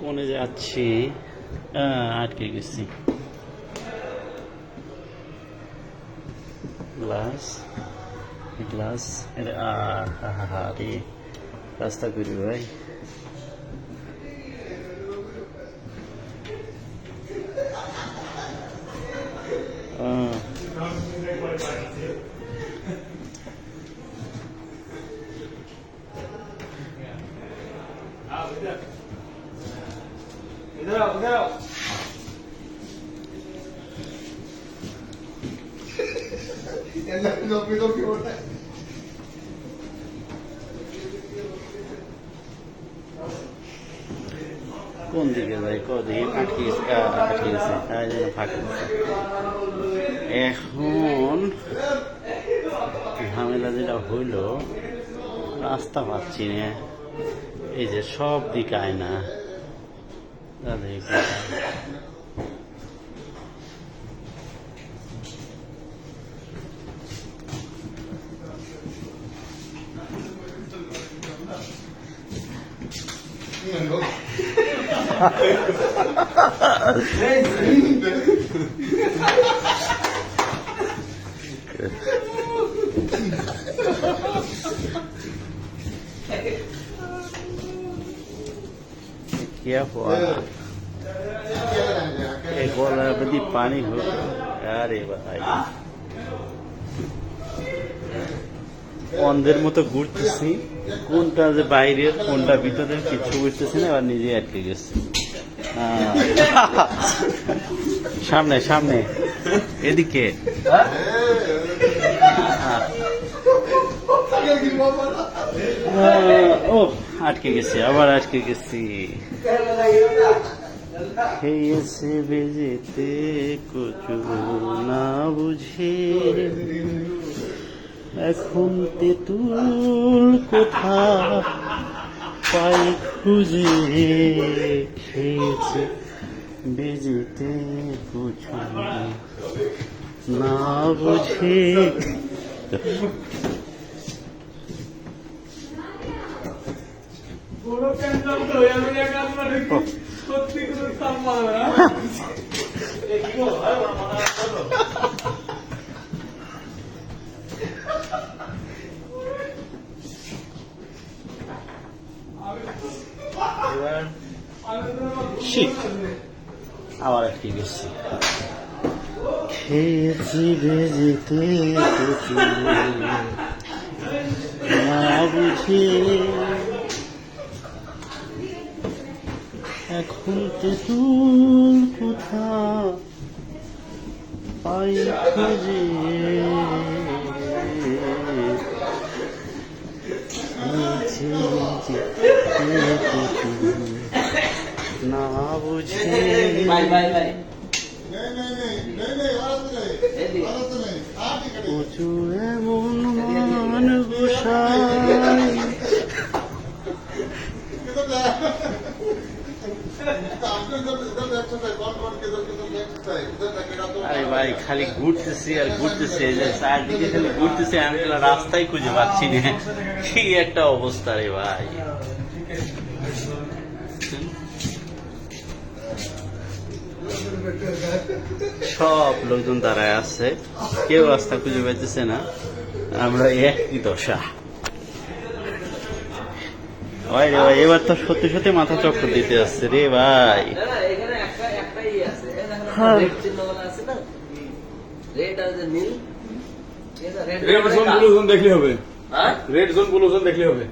কোনে যাচ্ছি। আটকে গেছি। গ্লাস গ্লাস আরে রাস্তা করি ভাই। Out, কোন দিকে ভাই কদিকে পাঠিয়েছে তাই জন্য ফাঁকিয়েছে এখন ঝামেলা যেটা হইল রাস্তা পাচ্ছি না। এই যে সব দিকে আয়না Nerede yakın? Neyse. ક્યાં એક વાર બધી પાણી હોય અરે ભાઈ অন্ধের মতো ঘুরতেছি কোনটা যে বাইরের কোনটা ভিতরে কিছু ঘুরতেছি না এবার নিজে আটকে গেছে সামনে সামনে এদিকে ও আটকে গেছি, আবার আটকে গেছি। খেয়েছে বেজেতে কচু না বুঝে। এখন তেঁতুল কোথা পাই খুঁজে খেয়েছে বেজেতে কচু না বুঝে পুরো ক্যান্সেল তো হয়ে যাবে একটা আপনার সত্যি কোনো কাম পাবে না এবার শীত আবার একটি গেছি। খেয়েছি কচু না বুঝে এখন তেঁতুল কোথা পাই খুঁজে বেজেতে না বুঝে। ভাই ভাই ভাই আরে ভাই, খালি ঘুরতেছি আর ঘুরতেছি চারদিকে খালি ঘুরতেছি, আমি রাস্তায় খুঁজে পাচ্ছি না। কি একটা অবস্থা রে ভাই। সব লোকজন দাঁড়ায় আছে, কেউ রাস্তা খুঁজে পাইতেছে না। আমরা একই দশা। ভাই রে ভাই এবার তো সত্যি সত্যি মাথা চক্কর দিতে আসছে রে ভাই না, না, এখানে একটা একটাই আছে এই দেখেন। রেড চিহ্নগুলো আছে না রেড আর যে নীল ঠিক আছে, red red zone. Blue zone দেখলে হবে হ্যাঁ রেড জোন ব্লু জোন দেখলে হবে